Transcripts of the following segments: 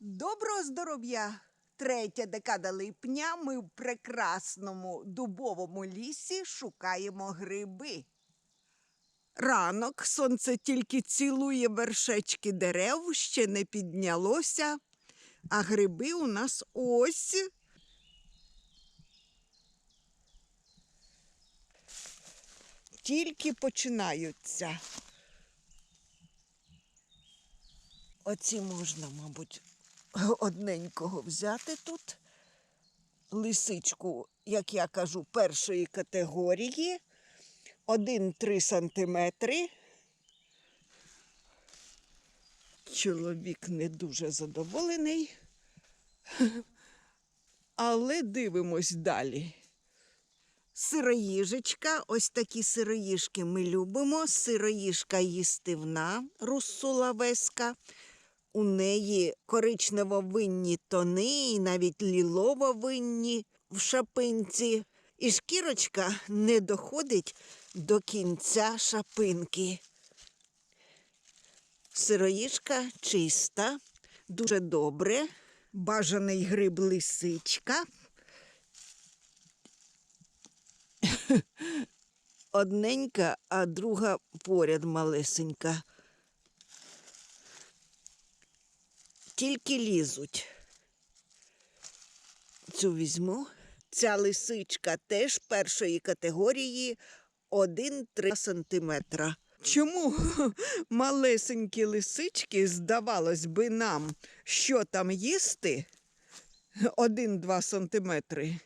Доброго здоров'я! Третя декада липня. Ми в прекрасному дубовому лісі шукаємо гриби. Ранок сонце тільки цілує вершечки дерев, ще не піднялося, а гриби у нас ось. Тільки починаються. Оці можна, мабуть, одненького взяти тут. Лисичку, як я кажу, першої категорії. 1-3 сантиметри. Чоловік не дуже задоволений. Але дивимось далі. Сироїжечка, ось такі сироїжки ми любимо. Сироїжка їстивна, руссулавеска. У неї коричнево-винні тони і навіть лілово-винні в шапинці. І шкірочка не доходить до кінця шапинки. Сироїжка чиста, дуже добре. Бажаний гриб лисичка. Одненька, а друга поряд малесенька. Тільки лізуть. Цю візьму. Ця лисичка теж першої категорії 1-3 сантиметра. Чому малесенькі лисички, здавалось би, нам, що там їсти 1-2 сантиметри?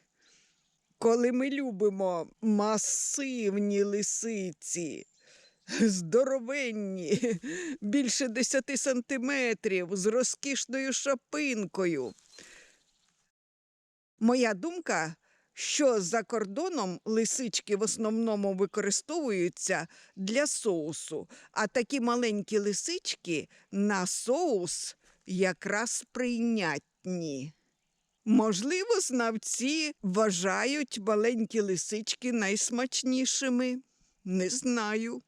Коли ми любимо масивні лисиці, здоровенні, більше 10 сантиметрів, з розкішною шапинкою. Моя думка, що за кордоном лисички в основному використовуються для соусу, а такі маленькі лисички на соус якраз прийнятні. Можливо, знавці вважають маленькі лисички найсмачнішими. Не знаю.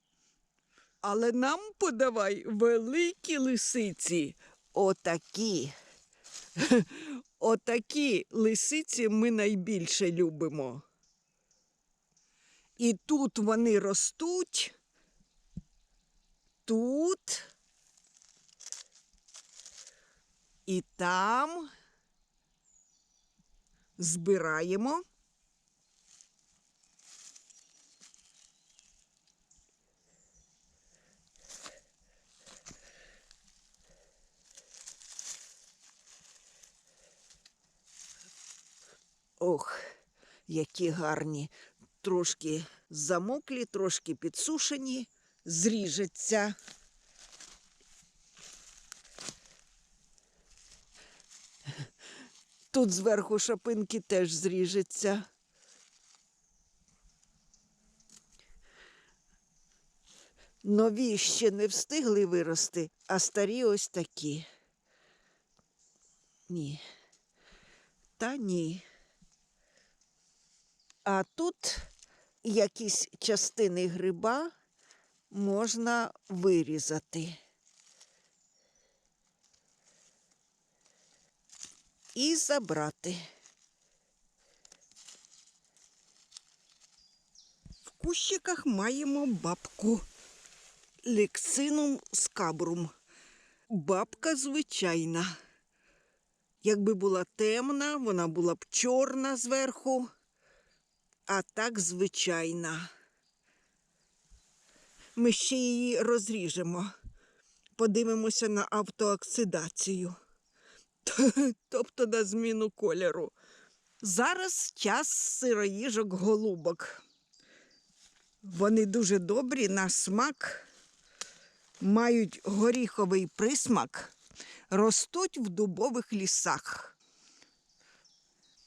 Але нам подавай великі лисиці. Отакі. Отакі лисиці ми найбільше любимо. І тут вони ростуть, тут і там збираємо. Ох, які гарні. Трошки замоклі, трошки підсушені, зріжеться. Тут зверху шапинки теж зріжеться. Нові ще не встигли вирости, а старі ось такі. Ні. Та ні. А тут якісь частини гриба можна вирізати. І забрати. В кущиках маємо бабку лексинум скабрум. Бабка звичайна. Якби була темна, вона була б чорна зверху, а так звичайна. Ми ще її розріжемо, подивимося на автооксидацію, тобто на зміну кольору. Зараз час сироїжок голубок. Вони дуже добрі на смак, мають горіховий присмак, ростуть в дубових лісах.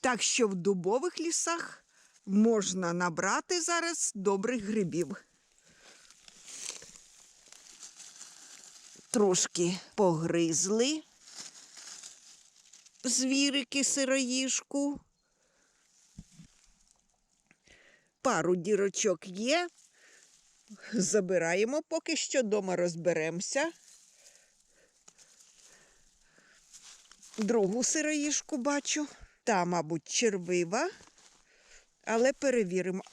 Так що в дубових лісах можна набрати зараз добрих грибів. Трошки погризли звірики сироїжку. Пару дірочок є. Забираємо, поки що дома розберемося. другу сироїжку бачу. Та, мабуть, червива. Але перевіримо.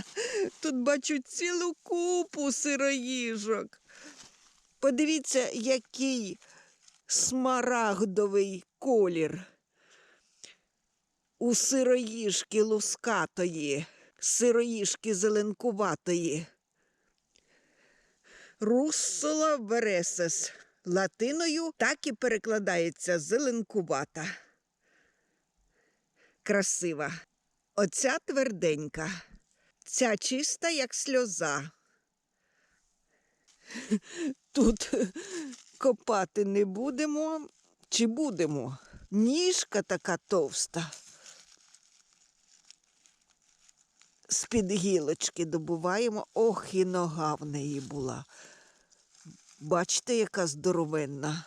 Тут бачу цілу купу сироїжок. Подивіться, який смарагдовий колір. У сироїжки лускатої, сироїжки зеленкуватої. Руссола вересес. Латиною так і перекладається зеленкувата. Красива. Оця тверденька, ця чиста, як сльоза. Тут копати не будемо чи будемо? Ніжка така товста. З-під гілочки добуваємо. Ох, і нога в неї була. Бачите, яка здоровенна.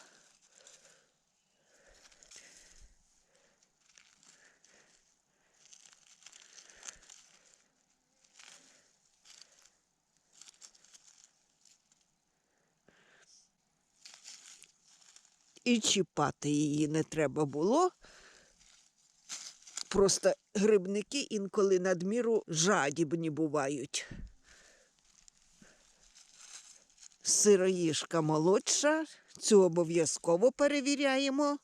І чіпати її не треба було. Просто грибники інколи надміру жадібні бувають. Сироїжка молодша, цю обов'язково перевіряємо.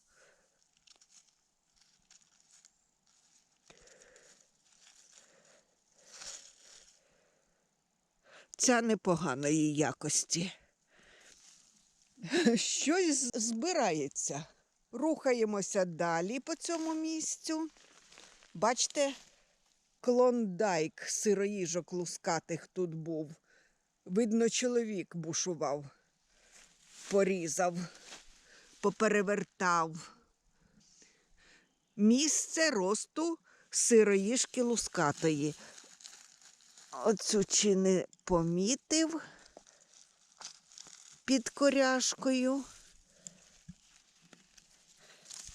Ця непоганої якості. Щось збирається. Рухаємося далі по цьому місцю. Бачите, клондайк сироїжок лускатих тут був. Видно, чоловік бушував, порізав, поперевертав. Місце росту сироїжки лускатої. Оцю чи не помітив під коряшкою.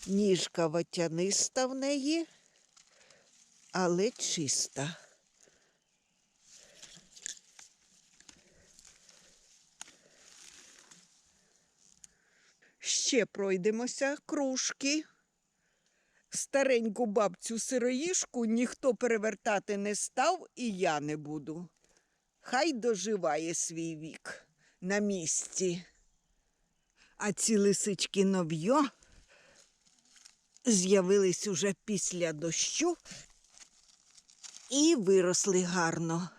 Ніжка ватяниста в неї, але чиста. Ще пройдемося кружки. Стареньку бабцю сироїшку ніхто перевертати не став, і я не буду. Хай доживає свій вік на місці. А ці лисички нов'йо з'явились уже після дощу і виросли гарно.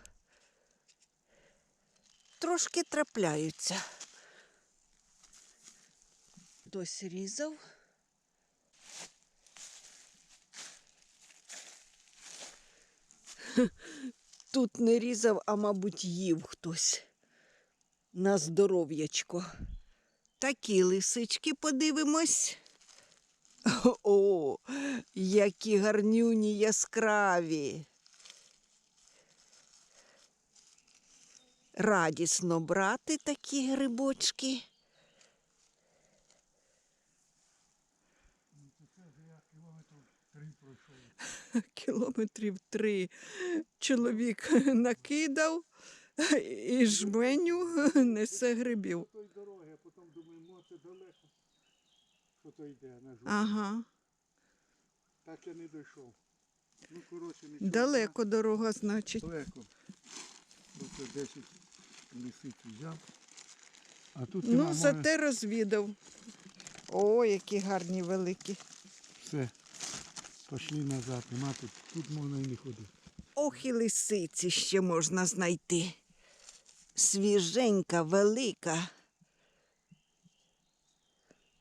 Трошки трапляються. Хтось різав. Тут не різав, а мабуть, їв хтось на здоров'ячко. Такі лисички подивимось. О, які гарнюні яскраві. Радісно брати такі грибочки. Кілометрів три чоловік накидав і жменю несе грибів. Дороги, а потім думаю, ну це далеко. Що то йде на жовт. Ага, Так я не дійшов. Ну, коротше, нічого. далеко дорога, значить. Далеко. Оце 10 лисиць взяв. А тут Ну, нема, зате розвідав. О, які гарні великі. все. Пішли назад, нема тут. Тут можна і не ходити. Ох, і лисиці ще можна знайти. Свіженька, велика.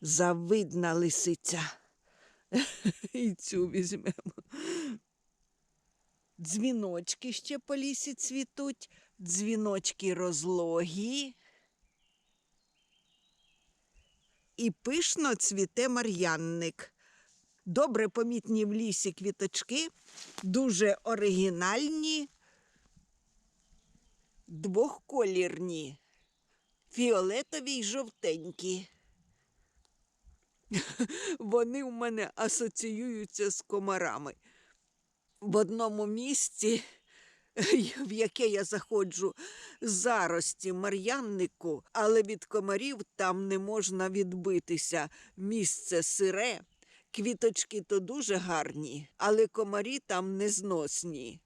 Завидна лисиця. І цю візьмемо. Дзвіночки ще по лісі цвітуть, дзвіночки розлогі. І пишно цвіте мар'янник. Добре помітні в лісі квіточки, дуже оригінальні, двохколірні, фіолетові й жовтенькі. Вони в мене асоціюються з комарами. В одному місці, в яке я заходжу, зарості мар'яннику, але від комарів там не можна відбитися. Місце сире, Квіточки то дуже гарні, але комарі там незносні.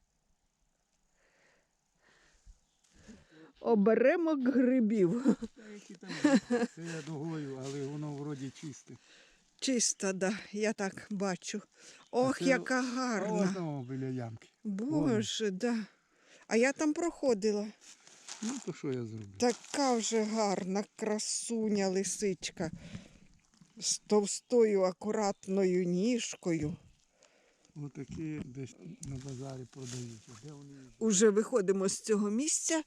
Оберемок грибів. Які там це я дугою, але воно вроді чисте. Чиста, да, я так бачу. Ох, це- яка гарна. одного біля ямки. Боже, да. А я там проходила. Ну то що я зроблю? Така вже гарна красуня лисичка з товстою акуратною ніжкою. Отакі десь на базарі продають. Де вони? Уже виходимо з цього місця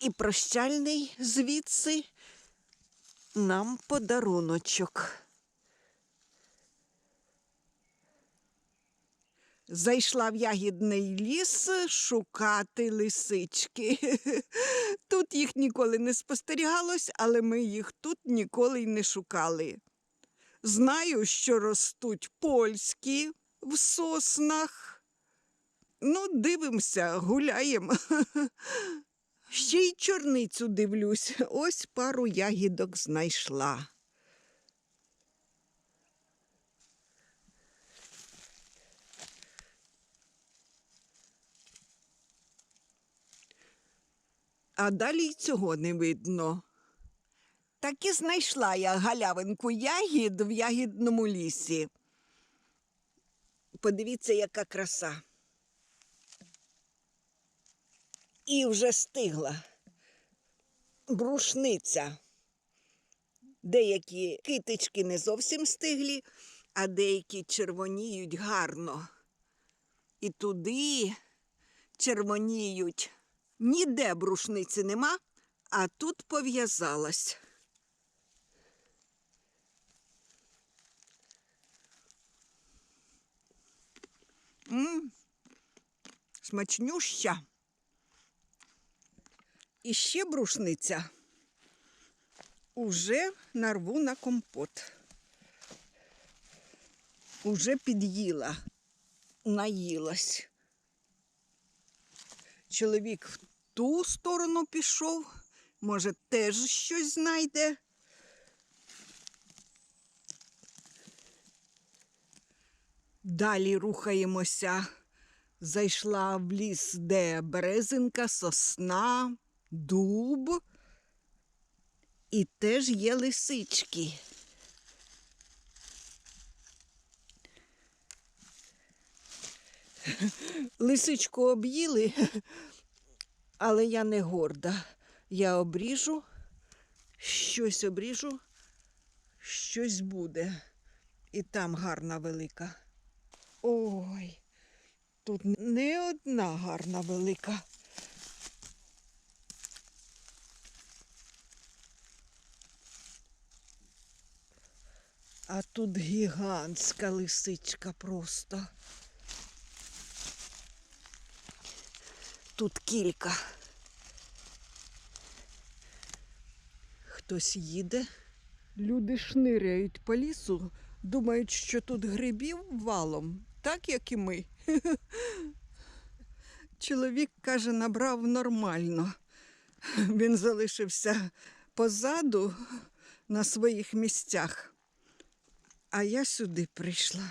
і прощальний звідси нам подаруночок. Зайшла в ягідний ліс шукати лисички. Тут їх ніколи не спостерігалось, але ми їх тут ніколи й не шукали. Знаю, що ростуть польські в соснах. Ну, дивимося, гуляємо. Ще й чорницю дивлюсь. Ось пару ягідок знайшла. А далі й цього не видно. Так і знайшла я галявинку ягід в ягідному лісі. Подивіться, яка краса. І вже стигла. Брушниця. Деякі китички не зовсім стиглі, а деякі червоніють гарно. І туди червоніють. Ніде брушниці нема, а тут пов'язалась. Смачнюща. І ще брушниця. Уже нарву на компот. Уже під'їла, наїлась. Чоловік в ту сторону пішов, може, теж щось знайде. Далі рухаємося. Зайшла в ліс, де березинка, сосна, дуб. І теж є лисички. Лисичку об'їли, але я не горда. Я обріжу, щось обріжу, щось буде. І там гарна велика. Ой, тут не одна гарна велика. А тут гігантська лисичка просто. Тут кілька. Хтось їде. Люди шниряють по лісу, думають, що тут грибів валом, так як і ми. Чоловік каже, набрав нормально. Він залишився позаду на своїх місцях. А я сюди прийшла.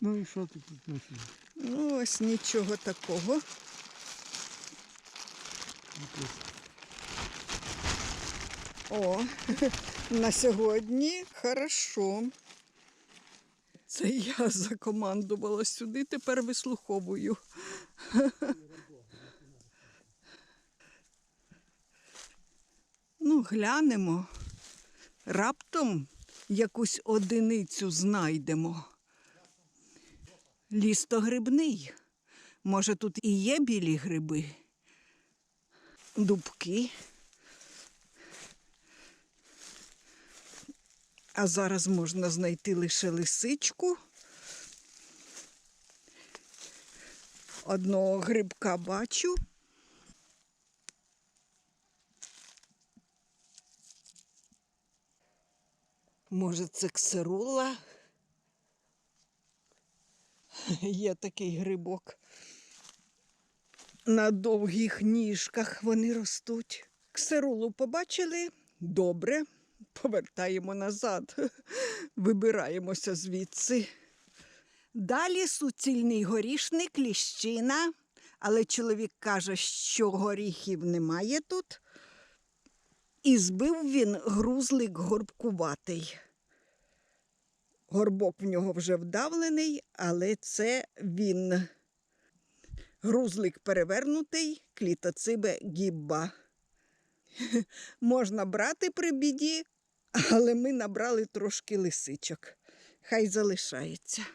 Ну і що ти тут знайшла? Ну, ось нічого такого. О, на сьогодні хорошо. Це я закомандувала сюди, тепер вислуховую. Ну, глянемо. Раптом якусь одиницю знайдемо. Ліс то грибний. Може, тут і є білі гриби, дубки. А зараз можна знайти лише лисичку. Одного грибка бачу. Може, це ксерула? Є такий грибок. На довгих ніжках вони ростуть. Ксерулу побачили добре. повертаємо назад, вибираємося звідси. Далі суцільний горішник, ліщина, але чоловік каже, що горіхів немає тут. І збив він грузлик горбкуватий. Горбок в нього вже вдавлений, але це він. Грузлик перевернутий, клітоцибе гібба. Можна брати при біді, але ми набрали трошки лисичок. Хай залишається.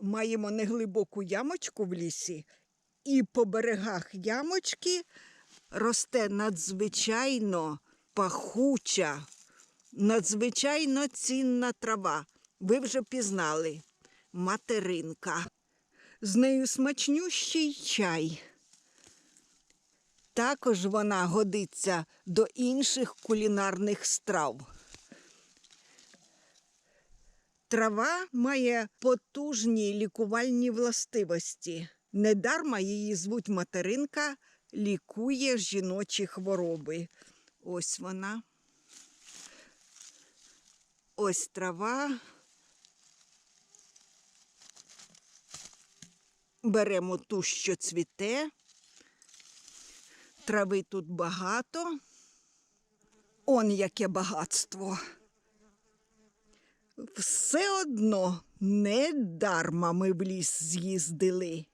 Маємо неглибоку ямочку в лісі, і по берегах ямочки росте надзвичайно пахуча, надзвичайно цінна трава. Ви вже пізнали материнка. З нею смачнющий чай. Також вона годиться до інших кулінарних страв. Трава має потужні лікувальні властивості. Недарма її звуть материнка, лікує жіночі хвороби. Ось вона. Ось трава. Беремо ту, що цвіте. Трави тут багато. Он яке багатство. Все одно не дарма ми в ліс з'їздили.